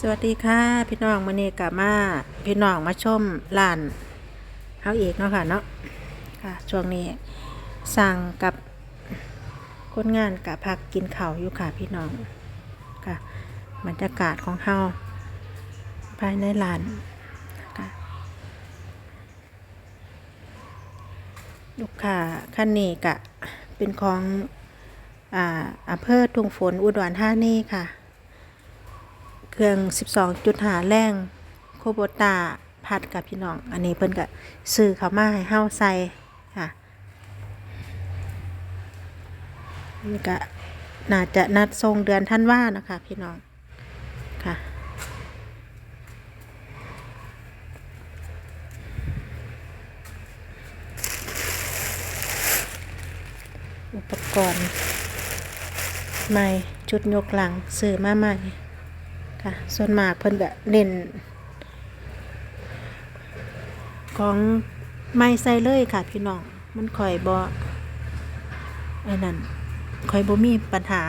สวัสดีค่ะ พี่น้องมื้อนี้กลับมาพี่น้องมาชมร้านเฮาอีกเนาะค่ะเนาะค่ะช่วงนี้สั่งกับคนงานกับพักกินข้าวอยู่ค่ะพี่น้องค่ะบรรยากาศของเฮาภายในร้านค่ะลูกค้าคันนี้กะเป็นของอ่าอำเภอทุ่งฝนอุดรธานีค่ะ เครื่อง 12.5 แรงโคโบตาพัดกับพี่น้อง อันนี้เพิ่นก็ซื้อเขามาให้เฮาใส่ค่ะนี่ก็น่าจะนัดส่งเดือนท่านว่านะคะพี่น้องค่ะอุปกรณ์ใหม่ ชุดยกหลังซื้อมาใหม่ ค่ะ ส่วนมากเพิ่นก็เน้นของไม่ใส่เลยค่ะพี่น้อง มันค่อยบ่ไอ้นั่นค่อยบ่มีปัญหา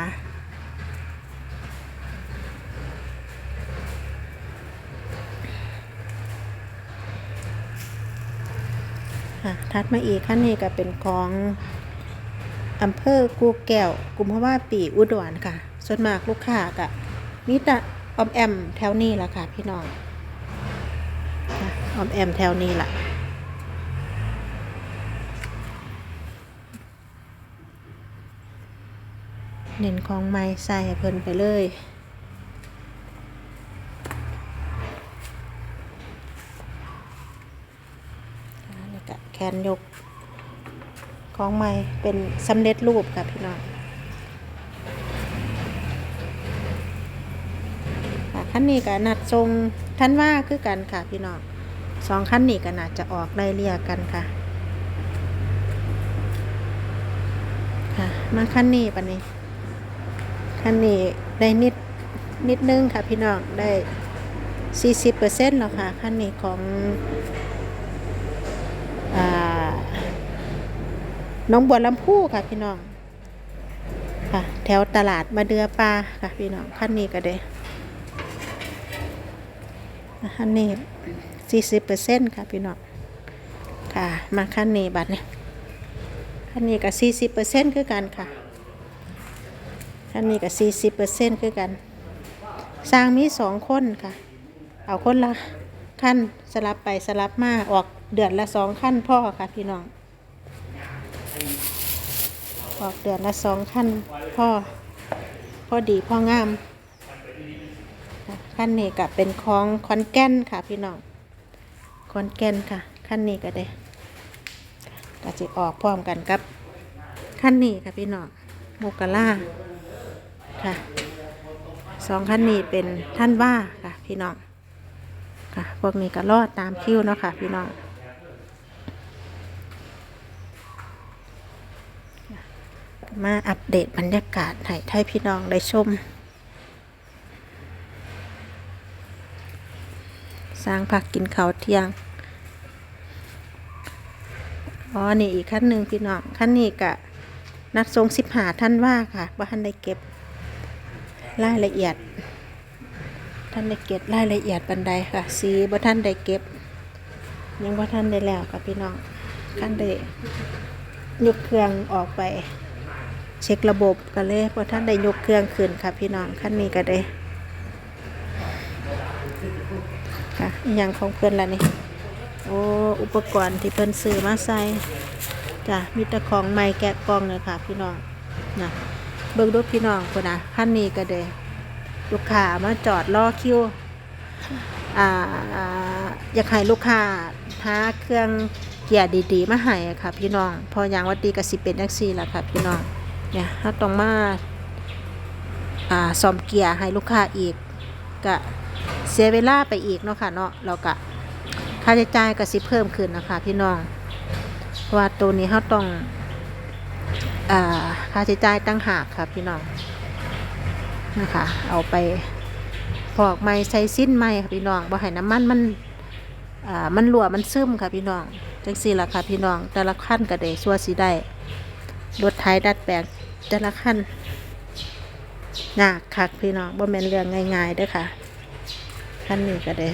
ค่ะถัดมาอีกขั้นนี้ก็เป็นของอำเภอกูแก้วกุมภาวะปีอุดรค่ะ ส่วนมากลูกค้าก็มีแต่ อมแอมแถวนี้แหละค่ะ พี่น้องอมแอมแถวนี้แหละเน้นของไม้ใส่เพิ่นไปเลยค่ะแล้วก็แขนยกของใหม่เป็นสำเร็จรูปค่ะพี่น้อง ขั้นนี้ก็นัดทรงท่านว่าคือกันค่ะพี่น้องสองขั้นนี้ก็น่าจะออกไล่เลี่ยกันค่ะค่ะมาขั้นนี้ปะนี้ขั้นนี้ได้นิดนิดนึงค่ะพี่น้องได้สี่สิบเปอร์เซ็นต์แล้วค่ะขั้นนี้ของอน้องบัวลำพูค่ะพี่น้องค่ะ แถวตลาดมาเดือปลาค่ะพี่น้องขั้นนี้ก็ได้ ขั้นนี้สี่สิบเปอร์เซ็นต์ค่ะพี่น้องค่ะ มาขั้นนี้บัตรเนี่ยขั้นนี้ก็สี่สิบเปอร์เซ็นต์คือกันค่ะขั้นนี้ก็สี่สิบเปอร์เซ็นต์คือกันสร้างมีสองคนค่ะ เอาคนละขั้นสลับไปสลับมาออกเดือนละสองขั้นพ่อค่ะพี่น้องออกเดือนละสองขั้นพ่อพอดีพ่องาม ขั้นนี้ก็เป็นของคอนแก่นค่ะพี่น้องคอนแก่นค่ะขั้นนี้ก็ได้ก็จะออกพร้อมกันกับขั้นนี้ค่ะพี่น้องโมกาล่าค่ะสองขั้นนี้เป็นท่านว่าค่ะพี่น้องค่ะพวกนี้ก็รอดตามคิวเนาะค่ะพี่น้องมาอัปเดตบรรยากาศให้ไทยพี่น้องได้ชม สร้างผักกินข้าวเที่ยงอ๋อนี่อีกขั้นหนึ่งพี่น้องขั้นนี้กะนัดทรงสิบหาท่านว่าค่ะว่าท่านได้เก็บรายละเอียด ท่านได้เก็บรายละเอียดบันไดค่ะ สีบ่ท่านได้เก็บ ยังบ่ท่านได้แล้วค่ะพี่น้องท่านได้ยกเครื่องออกไป เช็คระบบกันเลยเพราะท่านได้ยกเครื่องขึ้นค่ะพี่น้องขั้นนี้ก็ได้ ค่ะอย่างของเพื่อนละนี่โอ้อุปกรณ์ที่เพิ่นซื้อมาใส่จ้ะมีแต่ของใหม่แกะกล่องเลยค่ะ พี่น้องนะเบิ่งดูพี่น้องคนนะขั้นนี้ก็ได้ลูกค้ามาจอดรอคิวอ่าอ่าอยากให้ลูกค้าหาเครื่องเกียร์ดีๆมาให้ค่ะ พี่น้อง พออย่างวัดดีก็สิเป็นจังซี่ล่ะค่ะ พี่น้องเนี่ยเราต้องมาอ่าซ่อมเกียร์ให้ลูกค้าอีกก็ เสียเวลาไปอีกเนาะค่ะเนาะเราก็ค่าใช้จ่ายก็สิเพิ่มขึ้นนะคะ พี่น้องเพราะว่าตัวนี้เราต้องอ่าค่าใช้จ่ายตั้งหากค่ะพี่น้องนะคะ เอาไปพอกไม้ใส่สิ้นไม้ค่ะพี่น้องบ่ให้น้ำมันมันอ่ามันรั่วมันซึมค่ะพี่น้องจังสี่ละค่ะพี่น้องแต่ละขั้นก็ได้สัวสิได้รถไถดัดแปลงแต่ละขั้นหนักคักพี่น้องบ่แม่นเรื่องง่ายๆเด้อค่ะ คันนี้ก็ได้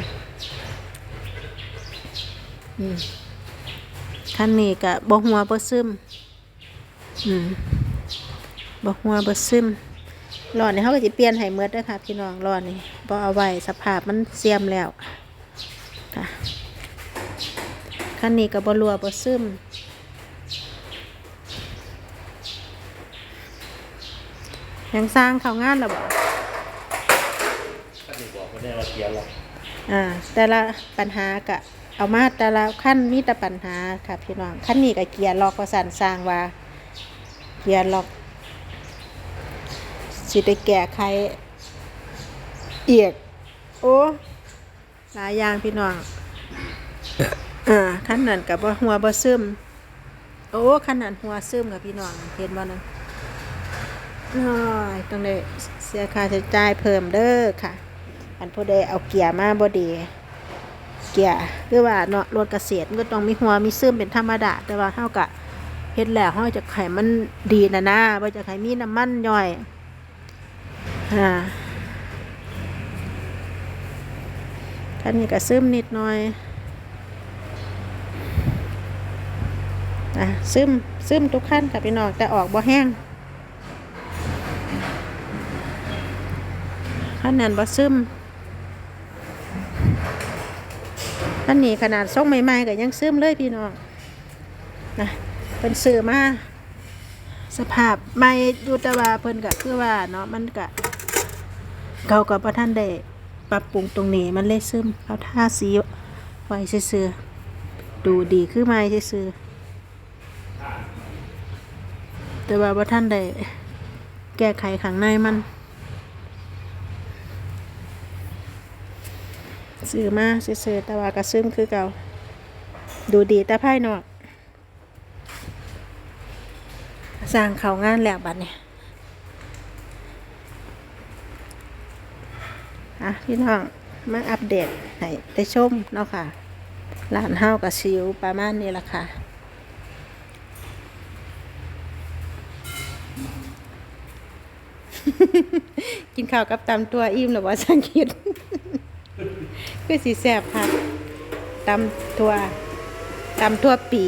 อืมคันนี้ก็บ่หัวบ่ซึมอืมบ่หัวบ่ซึมรอดนี่เขาก็สิเปลี่ยนให้หมดเด้อค่ะพี่น้องรอดนี่บ่เอาไว้สภาพมันเสียมแล้วค่ะคันนี้ก็บ่รัวบ่ซึมยังสร้างเขางานหรอบ่ก็ดี บอกคนได้ว่าเกียร์หรอกอ่าแต่ละปัญหากะเอามาแต่ละขั้นมีแต่ปัญหาค่ะพี่น้องขั้นนี้กับเกียร์ล็อกก็สั่นสร้างว่า เกียร์ล็อกสิได้แก้ไขเอียก โอ้หลายอย่างพี่น้องอ่าขั้นนั้นกับว่าหัวบ่ซึมโอ้ขั้นนั้นหัวซึมกับพี่น้องเห็นบ่นั่นน้อยต้องได้เสียค่าใช้จ่ายเพิ่มเด้อค่ะ อันผู้ใดเอาเกียร์มาบ่ดี เกียร์คือว่าเนาะรถเกษตรมันก็ต้องมีหัวมีซึมเป็นธรรมดา แต่ว่าเฮากะเฮ็ดแล้วเฮาจะไขมันดีนะนะบ่จะไขมีน้ำมันย่อยอ่าคันนี้ก็ซึมนิดหน่อยอะซึมซึมทุกขั้นค่ะพี่น้องแต่ออกบ่แห้งขั้นนั้นบ่ซึม อันนี้ขนาดส่งใหม่ๆก็ยังซึมเลยพี่น้องนะเป็นสื่อมาสภาพใหม่อยู่ต่ว่าเพิ่นก็คือว่าเนาะมันก็เก่ากับประท่านได้ปรับปรุงตรงนี้มันเลยซึมเอาท่าสีไว้ซื่อดูดีคือใหม่ซื่อแต่ว่าประท่านได้แก้ไขข้างในมัน ซื้อมาซื้อแต่ว่าก็ซึมคือเก่า ดูดีแต่ภายนอกสร้างเขางานแล้วบัดเนี่ยอะพี่น้องมาอัปเดตให้ได้ชมเนาะค่ะร้านเฮากับชิวประมาณนี้ละค่ะกินข้าวกับตำตัวอิ่มหรือว่าสังคิด คือสีแสบค่ะตำทั่วตำทั่วปี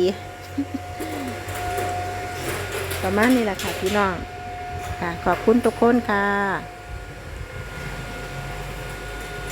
ประมาณนี้แหละค่ะพี่น้องค่ะขอบคุณทุกคนค่ะ